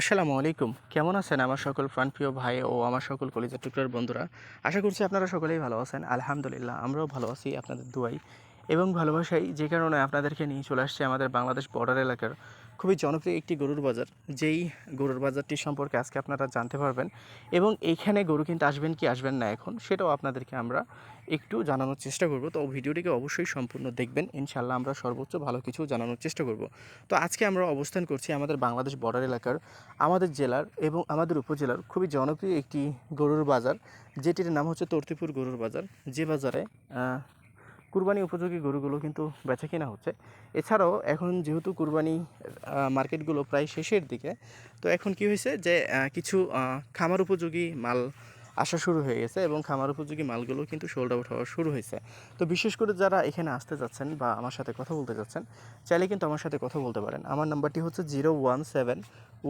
আসসালামু আলাইকুম। কেমন আছেন আমার সকল প্রাণপ্রিয় ভাই ও আমার সকল কলেজের টুকরার বন্ধুরা? আশা করছি আপনারা সকলেই ভালো আছেন। আলহামদুলিল্লাহ, আমরাও ভালো আছি আপনাদের দুয়াই এবং ভালোবাসাই। যে কারণে আপনাদেরকে নিয়ে চলে আসছে আমাদের বাংলাদেশ বর্ডার এলাকার খুবই জনপ্রিয় একটি গরুর বাজার, যেই গরুর বাজারটি সম্পর্কে আজকে আপনারা জানতে পারবেন। এবং এইখানে গরু কিনতে আসবেন কি আসবেন না এখন, সেটাও আপনাদেরকে আমরা একটু জানানোর চেষ্টা করব। তো ভিডিওটিকে অবশ্যই সম্পূর্ণ দেখবেন ইনশাল্লাহ আমরা সর্বোচ্চ ভালো কিছু জানানোর চেষ্টা করব। তো আজকে আমরা অবস্থান করছি আমাদের বাংলাদেশ বর্ডার এলাকার, আমাদের জেলার এবং আমাদের উপজেলার খুবই জনপ্রিয় একটি গরুর বাজার, যেটির নাম হচ্ছে তর্তিপুর গরুর বাজার। যে বাজারে কুরবানি উপযোগী গরুগুলো কিন্তু বেচা কেনা হচ্ছে। এছাড়াও এখন যেহেতু কুরবানি মার্কেটগুলো প্রায় শেষের দিকে, তো এখন কি হয়েছে যে কিছু খামার উপযোগী মাল আসা শুরু হয়ে গেছে এবং খামার উপযোগী মালগুলো কিন্তু সোল্ড আউট হওয়া শুরু হয়েছে। তো বিশেষ করে যারা এখানে আসতে যাচ্ছেন বা আমার সাথে কথা বলতে যাচ্ছেন, চাইলে কিন্তু আমার সাথে কথা বলতে পারেন। আমার নাম্বারটি হচ্ছে zero one seven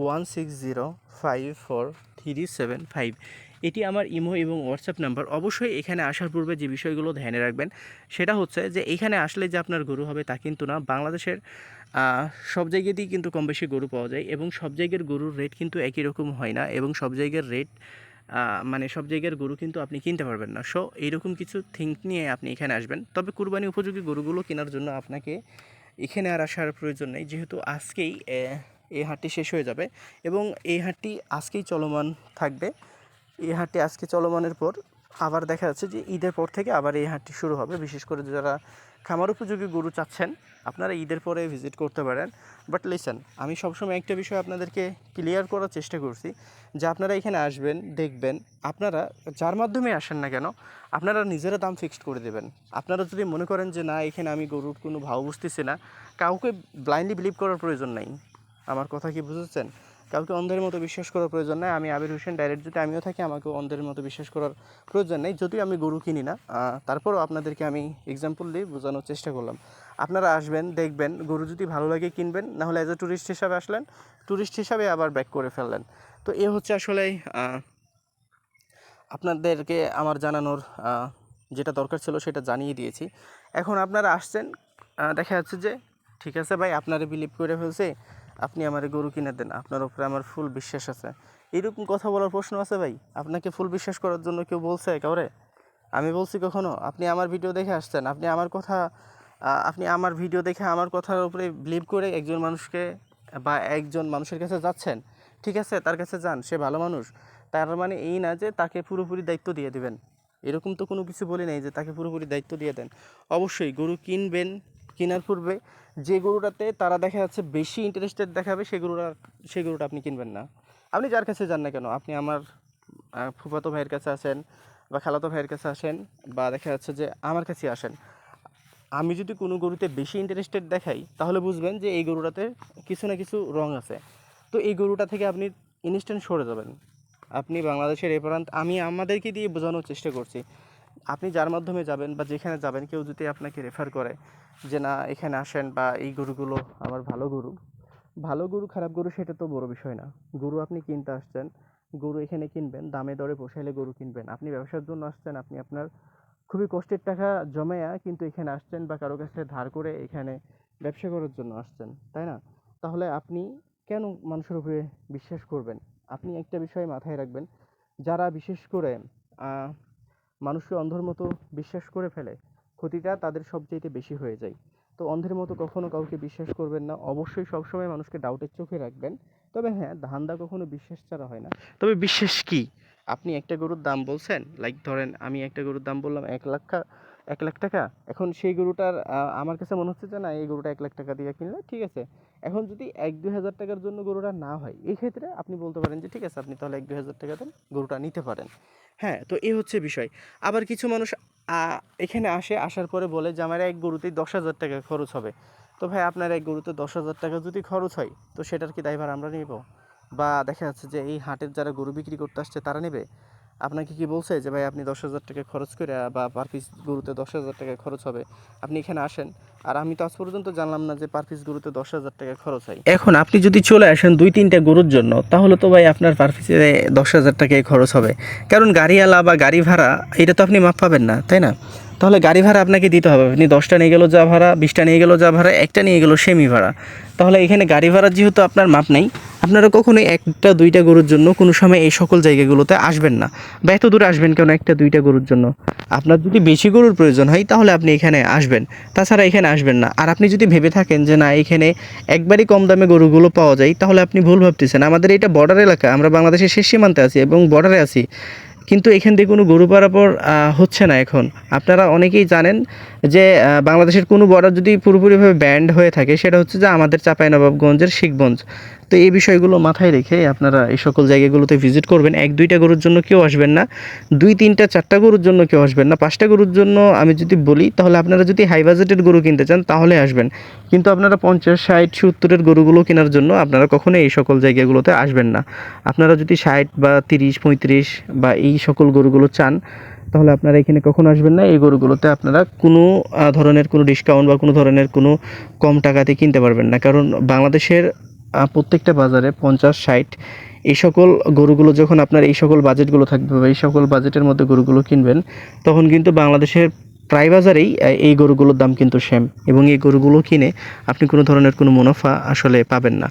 one six zero five four three seven five. এটি আমার ইমো এবং হোয়াটসঅ্যাপ নাম্বার। অবশ্যই এখানে আসার পূর্বে যে বিষয়গুলো ধ্যানে রাখবেন, সেটা হচ্ছে যে এখানে আসলে যে আপনার গরু হবে তা কিন্তু না। বাংলাদেশের সব জায়গাতেই কিন্তু কম বেশি গরু পাওয়া যায় এবং সব জায়গার গরুর রেট কিন্তু একই রকম হয় না এবং সব জায়গার রেট মানে সব জায়গার গরু কিন্তু আপনি কিনতে পারবেন না। সো এইরকম কিছু থিঙ্ক নিয়ে আপনি এখানে আসবেন। তবে কুরবানি উপযোগী গরুগুলো কেনার জন্য আপনাকে এখানে আর আসার প্রয়োজন নেই। যেহেতু আজকেই এই হাটটি শেষ হয়ে যাবে এবং এই হাটটি আজকেই চলমান থাকবে। এই হাটটি আজকে চলমানের পর আবার দেখা যাচ্ছে যে ঈদের পর থেকে আবার এই হাটটি শুরু হবে। বিশেষ করে যারা খামার উপযোগী গরু চাচ্ছেন, আপনারা ঈদের পরে ভিজিট করতে পারেন। বাট লিসেন আমি সবসময় একটা বিষয় আপনাদেরকে ক্লিয়ার করার চেষ্টা করছি যে আপনারা এখানে আসবেন, দেখবেন, আপনারা যার মাধ্যমে আসেন না কেন, আপনারা নিজেরা দাম ফিক্সড করে দেবেন। আপনারা যদি মনে করেন যে না, এখানে আমি গরুর কোনো ভাও বুঝতেছি না, কাউকে ব্লাইন্ডলি বিলিভ করার প্রয়োজন নাই। আমার কথা কি বুঝেছেন? কাউকে অন্ধের মতো বিশ্বাস করার প্রয়োজন নাই। আমি আবির হোসেন ডাইরেক্ট যদি আমিও থাকি, আমাকে অন্ধের মতো বিশ্বাস করার প্রয়োজন নেই। যদিও আমি গরু কিনি না তারপরও আপনাদেরকে আমি এক্সাম্পল দিয়ে বোঝানোর চেষ্টা করলাম। আপনারা আসবেন, দেখবেন, গরু যদি ভালো লাগে কিনবেন নাহলে অ্যাজ এ ট্যুরিস্ট হিসাবে আসলেন ট্যুরিস্ট হিসাবে আবার ব্যাক করে ফেললেন। তো এ হচ্ছে আসলে আপনাদেরকে আমার জানানোর যেটা দরকার ছিল সেটা জানিয়ে দিয়েছি। এখন আপনারা আসছেন দেখা যাচ্ছে যে, ঠিক আছে ভাই, আপনারা বিলিভ করে ফেলছে আপনি আমার গরু কিনে দেন, আপনার উপরে আমার ফুল বিশ্বাস আছে। এরকম কথা বলার প্রশ্ন আছে ভাই? আপনাকে ফুল বিশ্বাস করার জন্য কেউ বলছে কাউরে? আমি বলছি কখনো, আপনি আমার ভিডিও দেখে আসছেন, আপনি আমার কথা আপনি আমার ভিডিও দেখে আমার কথার উপরে বিলিভ করে একজন মানুষকে বা একজন মানুষের কাছে যাচ্ছেন, ঠিক আছে? তার কাছে যান, সে ভালো মানুষ। তার মানে এই না যে তাকে পুরোপুরি দায়িত্ব দিয়ে দেবেন। এরকম তো কোনো কিছু বলি নাই যে তাকে পুরোপুরি দায়িত্ব দিয়ে দেন। অবশ্যই গরু কিনবেন কেনার পূর্বে যে গরুটাতে তারা দেখা যাচ্ছে বেশি ইন্টারেস্টেড দেখাবে সেই গরুটা সেই গরুটা আপনি কিনবেন না। আপনি যার কাছে যান না কেন? আপনি আমার ফুফাতো ভাইয়ের কাছে আসেন বা খালাতো ভাইয়ের কাছে আসেন বা দেখা যাচ্ছে যে আমার কাছে আসেন। আমি যদি কোনো গরুতে বেশি ইন্টারেস্টেড দেখাই, তাহলে বুঝবেন যে এই গরুটাতে কিছু না কিছু রং আছে। তো এই গরুটা থেকে আপনি ইনস্ট্যান্ট সরে যাবেন। আপনি বাংলাদেশের এ প্রান্ত, আমি আমাদেরকে দিয়ে বোঝানোর চেষ্টা করছি। আপনি যার মাধ্যমে যাবেন বা যেখানে যাবেন, কেউ যদি আপনাকে রেফার করে যে, না, এখানে আসেন বা এই গরুগুলো আমার ভালো গরু। ভালো গরু, খারাপ গরু সেটা তো বড় বিষয় না। গরু আপনি কিনতে আসছেন, গরু এখানে কিনবেন, দামে দরে পোষাইলে গরু কিনবেন। আপনি ব্যবসার জন্য আসছেন, আপনি আপনার খুবই কষ্টের টাকা জমায়া কিন্তু এখানে আসছেন বা কারও কাছে ধার করে এখানে ব্যবসা করার জন্য আসছেন, তাই না? তাহলে আপনি কেন মানুষের উপরে বিশ্বাস করবেন? আপনি একটা বিষয় মাথায় রাখবেন, যারা বিশেষ করে মানুষকে অন্ধের মতো বিশ্বাস করে ফেলে, ক্ষতিটা তাদের সবচাইতে বেশি হয়ে যায়। তো অন্ধের মতো কখনও কাউকে বিশ্বাস করবেন না, অবশ্যই সবসময় মানুষকে ডাউটের চোখে রাখবেন। তবে হ্যাঁ ধান্দা কখনো বিশ্বাস ছাড়া হয় না। তবে বিশ্বাস কি? আপনি একটা গরুর দাম বলছেন লাইক ধরেন আমি একটা গরুর দাম বললাম এক লাখ এক লাখ টাকা। এখন সেই গরুটার আমার কাছে মনে হচ্ছে যে না, এই গরুটা এক লাখ টাকা দিয়ে কিনলে ঠিক আছে। এখন যদি এক দুই হাজার টাকার জন্য গরুটা না হয়, এই ক্ষেত্রে আপনি বলতে পারেন যে ঠিক আছে, আপনি তাহলে এক দুই হাজার টাকা দেন, গরুটা নিতে পারেন। হ্যাঁ তো এই হচ্ছে বিষয়। আবার কিছু মানুষ এখানে আসে, আসার পরে বলে যে আমার এক গরুতেই দশ হাজার টাকা খরচ হবে। তো ভাই, আপনার এক গরুতে দশ হাজার টাকা যদি খরচ হয়, তো সেটার কি দায়ভার আমরা নেব? বা দেখা যাচ্ছে যে এই হাটের যারা গরু বিক্রি করতে আসছে, তারা নেবে? আপনাকে কি বলছে যে, ভাই, আপনি দশ হাজার টাকা খরচ করে, বা পার পিস গরুতে দশ হাজার টাকা খরচ হবে, আপনি এখানে আসেন। আর আমি তো আজ পর্যন্ত জানলাম না যে পার পিস গরুতে দশ হাজার টাকা খরচ হয়। এখন আপনি যদি চলে আসেন দুই, তিনটা গরুর জন্য, তাহলে তো ভাই আপনার পার পিসে দশ হাজার টাকায় খরচ হবে। কারণ গাড়িওয়ালা বা গাড়ি ভাড়া, এটা তো আপনি মাপ পাবেন না, তাই না? তাহলে গাড়ি ভাড়া আপনাকে দিতে হবে। আপনি দশটা নিয়ে গেলো যা ভাড়া, বিশটা নিয়ে গেলো যা ভাড়া, একটা নিয়ে গেলো সেমি ভাড়া। তাহলে এখানে গাড়ি ভাড়া যেহেতু আপনার মাপ নেই আপনারা কখনোই একটা, দুইটা গরুর জন্য কোনো সময় এই সকল জায়গাগুলোতে আসবেন না। বা এত দূরে আসবেন কেন একটা, দুইটা গরুর জন্য? আপনার যদি বেশি গরুর প্রয়োজন হয়, তাহলে আপনি এখানে আসবেন। তাছাড়া এখানে আসবেন না। আর আপনি যদি ভেবে থাকেন যে, না, এখানে একবারই কম দামে গরুগুলো পাওয়া যায় তাহলে আপনি ভুল ভাবতেছেন। আমাদের এটা বর্ডার এলাকা। আমরা বাংলাদেশের শেষ সীমান্তে আছি এবং বর্ডারে আছি। কিন্তু এখান থেকে কোনো গরু পারাপর হচ্ছে না এখন। আপনারা অনেকেই জানেন যে বাংলাদেশের কোনো বর্ডার যদি পুরোপুরিভাবে ব্যান্ড হয়ে থাকে, সেটা হচ্ছে যে আমাদের চাঁপাইনবাবগঞ্জের শিখগঞ্জ। তো এই বিষয়গুলো মাথায় রেখে আপনারা এই সকল জায়গাগুলোতে ভিজিট করবেন। এক, দুইটা গরুর জন্য কেউ আসবেন না। দুই, তিনটা, চারটা গরুর জন্য কেউ আসবেন না। পাঁচটা গরুর জন্য আমি যদি বলি, তাহলে আপনারা যদি হাই বাজেটের গরু কিনতে চান, তাহলে আসবেন। কিন্তু আপনারা পঞ্চাশ, ষাট, সত্তরের গরুগুলো কেনার জন্য আপনারা কখনো এই সকল জায়গাগুলোতে আসবেন না। আপনারা যদি ষাট বা তিরিশ, পঁয়ত্রিশ বা এই সকল গরুগুলো চান, তাহলে আপনারা এখানে কখনো আসবেন না। এই গরুগুলোতে আপনারা কোনো ধরনের কোনো ডিসকাউন্ট বা কোনো ধরনের কোনো কম টাকাতে কিনতে পারবেন না। কারণ বাংলাদেশের প্রত্যেকটা বাজারে পঞ্চাশ, ষাট, এই সকল গরুগুলো যখন আপনার এই সকল বাজেটগুলো থাকবে বা এই সকল বাজেটের মধ্যে গরুগুলো কিনবেন, তখন কিন্তু বাংলাদেশের প্রায় বাজারেই এই গরুগুলোর দাম কিন্তু সেম এবং এই গরুগুলো কিনে আপনি কোনো ধরনের কোনো মুনাফা আসলে পাবেন না।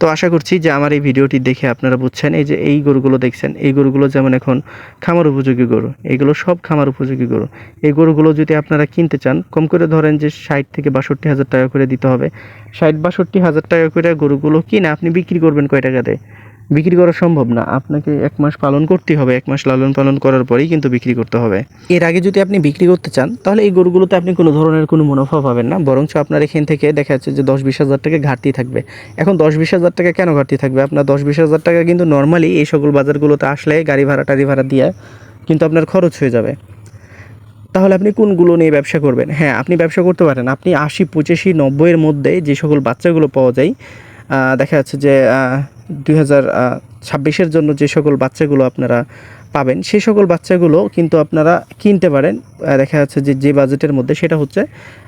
তো আশা করছি যে আমার এই ভিডিওটি দেখে আপনারা বুঝছেন, এই যে এই গরুগুলো দেখছেন, এই গরুগুলো যেমন এখন খামার উপযোগী গরু, এগুলো সব খামার উপযোগী গরু। এই গরুগুলো যদি আপনারা কিনতে চান, কম করে ধরেন যে ষাট থেকে বাষট্টি হাজার টাকা করে দিতে হবে। ষাট, বাষট্টি হাজার টাকা করে গরুগুলো কিনে আপনি বিক্রি করবেন কয় টাকাতে? বিক্রি করা সম্ভব না। আপনাকে এক মাস পালন করতে হবে, এক মাস লালন পালন করার পরেই কিন্তু বিক্রি করতে হবে। এর আগে যদি আপনি বিক্রি করতে চান, তাহলে এই গরুগুলোতে আপনি কোনো ধরনের কোনো মুনাফা পাবেন না। বরঞ্চ আপনার এখান থেকে দেখা যাচ্ছে যে দশ বিশ হাজার টাকা ঘাটতি থাকবে। এখন দশ বিশ হাজার টাকা কেন ঘাটতি থাকবে? আপনার দশ বিশ হাজার টাকা কিন্তু নর্মালি এই সকল বাজারগুলোতে আসলে গাড়ি ভাড়া, টাড়ি ভাড়া দিয়ে কিন্তু আপনার খরচ হয়ে যাবে। তাহলে আপনি কোনগুলো নিয়ে ব্যবসা করবেন? হ্যাঁ আপনি ব্যবসা করতে পারেন। আপনি আশি, পঁচাশি, নব্বইয়ের মধ্যে যে সকল বাচ্চাগুলো পাওয়া যায় দেখা যাচ্ছে যে দুই হাজার ছাব্বিশের জন্য যে সকল বাচ্চাগুলো আপনারা পাবেন। সেই সকল বাচ্চাগুলো কিন্তু আপনারা কিনতে পারেন। দেখা যাচ্ছে যে যে বাজেটের মধ্যে সেটা হচ্ছে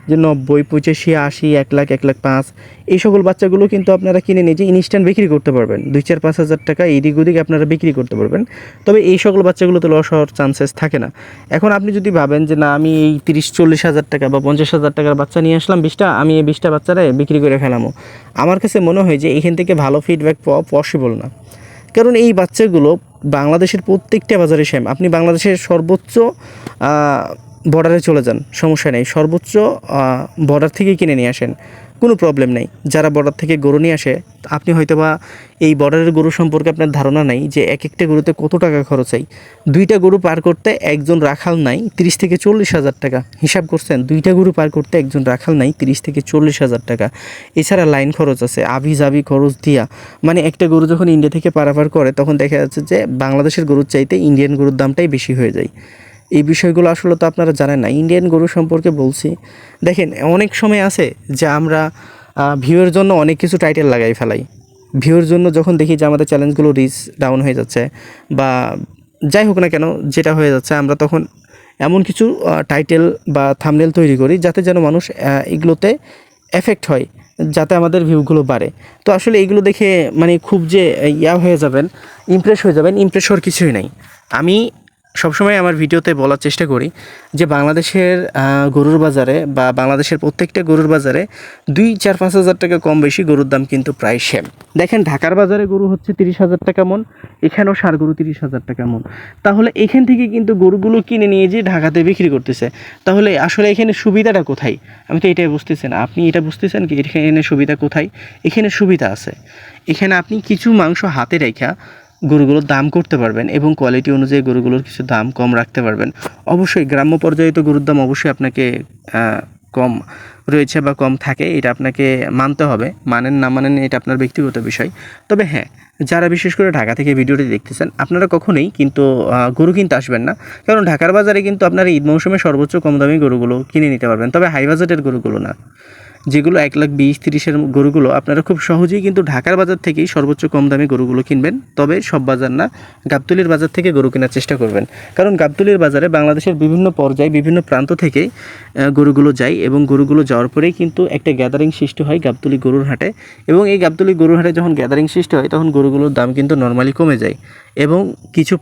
যে, নব্বই, পঁচাশি, আশি, এক লাখ এক লাখ পাঁচ, এই সকল বাচ্চাগুলো কিন্তু আপনারা কিনে নিজে ইনস্ট্যান্ট বিক্রি করতে পারবেন। দুই, চার, পাঁচ হাজার টাকা এদিক ওদিক আপনারা বিক্রি করতে পারবেন। তবে এই সকল বাচ্চাগুলোতে লস হওয়ার চান্সেস থাকে না। এখন আপনি যদি ভাবেন যে, না, আমি এই তিরিশ, চল্লিশ হাজার টাকা বা পঞ্চাশ হাজার টাকার বাচ্চা নিয়ে আসলাম, বিশটা, আমি এই বিশটা বাচ্চারে বিক্রি করে ফেলামো। আমার কাছে মনে হয় যে, এখান থেকে ভালো ফিডব্যাক পাওয়া পসিবল না। কারণ এই বাচ্চাগুলো বাংলাদেশের প্রত্যেকটা বাজারে সেম আপনি বাংলাদেশের সর্বোচ্চ বর্ডারে চলে যান, সমস্যা নেই। সর্বোচ্চ বর্ডার থেকে কিনে নিয়ে আসেন। কোনো প্রবলেম নেই। যারা বর্ডার থেকে গরু নিয়ে আসে, আপনি হয়তো বা এই বর্ডারের গরু সম্পর্কে আপনার ধারণা নাই যে এক একটা গরুতে কত টাকা খরচ হয়। দুইটা গরু পার করতে একজন রাখাল নাই তিরিশ থেকে চল্লিশ হাজার টাকা। হিসাব করছেন, দুইটা গরু পার করতে একজন রাখাল নাই তিরিশ থেকে চল্লিশ হাজার টাকা। এছাড়া লাইন খরচ আছে আবি জাবি খরচ দিয়া। মানে একটা গরু যখন ইন্ডিয়া থেকে পারাপার করে, তখন দেখা যাচ্ছে যে বাংলাদেশের গরুর চাইতে ইন্ডিয়ান গরুর দামটাই বেশি হয়ে যায়। এই বিষয়গুলো আসলে তো আপনারা জানেন না। ইন্ডিয়ান গরু সম্পর্কে বলছি। দেখেন, অনেক সময় আছে যে আমরা ভিউয়ের জন্য অনেক কিছু টাইটেল লাগাই ফেলাই। ভিউয়ের জন্য যখন দেখি যে আমাদের চ্যালেঞ্জগুলো রিচ ডাউন হয়ে যাচ্ছে বা যাই হোক না কেন যেটা হয়ে যাচ্ছে, আমরা তখন এমন কিছু টাইটেল বা থামনেল তৈরি করি যাতে যেন মানুষ এগুলোতে এফেক্ট হয়, যাতে আমাদের ভিউগুলো বাড়ে। তো আসলে এগুলো দেখে মানে খুব যে, ইয়া হয়ে যাবেন ইমপ্রেস হয়ে যাবেন ইমপ্রেস হওয়ার কিছুই নাই। আমি সবসময় আমার ভিডিওতে বলার চেষ্টা করি যে বাংলাদেশের গরুর বাজারে বা বাংলাদেশের প্রত্যেকটা গরুর বাজারে দুই, চার, পাঁচ হাজার টাকা কম বেশি গরুর দাম কিন্তু প্রায় সেম দেখেন ঢাকার বাজারে গরু হচ্ছে তিরিশ হাজার টাকা মন, এখানেও সার গরু তিরিশ হাজার টাকা মন। তাহলে এখান থেকে কিন্তু গরুগুলো কিনে নিয়ে যে ঢাকাতে বিক্রি করতেছে। তাহলে আসলে এখানে সুবিধাটা কোথায়? আমি তো এটাই বুঝতেছি না। আপনি এটা বুঝতেছেন কি এখানে সুবিধা কোথায়? এখানে সুবিধা আছে। এখানে আপনি কিছু মাংস হাতে রেখা গরুগুলোর দাম করতে পারবেন এবং কোয়ালিটি অনুযায়ী গরুগুলোর কিছু দাম কম রাখতে পারবেন। অবশ্যই গ্রাম্য পর্যায়ে তো গরুর দাম অবশ্যই আপনাকে কম রয়েছে বা কম থাকে, এটা আপনাকে মানতে হবে। মানেন না মানেন এটা আপনার ব্যক্তিগত বিষয়। তবে হ্যাঁ যারা বিশেষ করে ঢাকা থেকে ভিডিওটি দেখতেছেন, আপনারা কখনোই কিন্তু গরু কিনতে আসবেন না। কারণ ঢাকার বাজারে কিন্তু আপনারা ঈদ মৌসুমে সর্বোচ্চ কম দামি গরুগুলো কিনে নিতে পারবেন। তবে হাই বাজেটের গরুগুলো না। যেগুলো এক লাখ বিশ তিরিশের গরুগুলো আপনারা খুব সহজেই কিন্তু ঢাকার বাজার থেকেই সর্বোচ্চ কম দামে গরুগুলো কিনবেন। তবে সব বাজার না, গাবতলির বাজার থেকে গরু কেনার চেষ্টা করবেন। কারণ গাবতলির বাজারে বাংলাদেশের বিভিন্ন পর্যায়ে বিভিন্ন প্রান্ত থেকে গরুগুলো যায় এবং গরুগুলো যাওয়ার পরেই কিন্তু একটা গ্যাদারিং সৃষ্টি হয় গাবতলি গরুর হাটে। এবং এই গাবতলি গরুর হাটে যখন গ্যাদারিং সৃষ্টি হয়, তখন গরুগুলোর দাম কিন্তু নর্মালি কমে যায়। এবং কিছু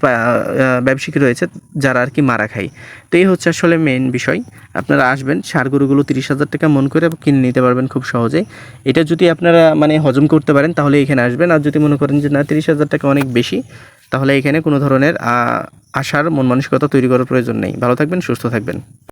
ব্যবসায়িক রয়েছে যারা আর কি মারা খায়। তো এই হচ্ছে আসলে মেন বিষয়। আপনারা আসবেন সার গরুগুলো তিরিশ হাজার টাকা মন করে কিনে নিতে পারবেন খুব সহজে এটা যদি আপনারা মানে হজম করতে পারেন, তাহলে এখানে আসবেন। আর যদি মনে করেন যে না, তিরিশ হাজার টাকা অনেক বেশি, তাহলে এখানে কোনো ধরনের আশার মন মানসিকতা তৈরি করার প্রয়োজন নেই। ভালো থাকবেন, সুস্থ থাকবেন।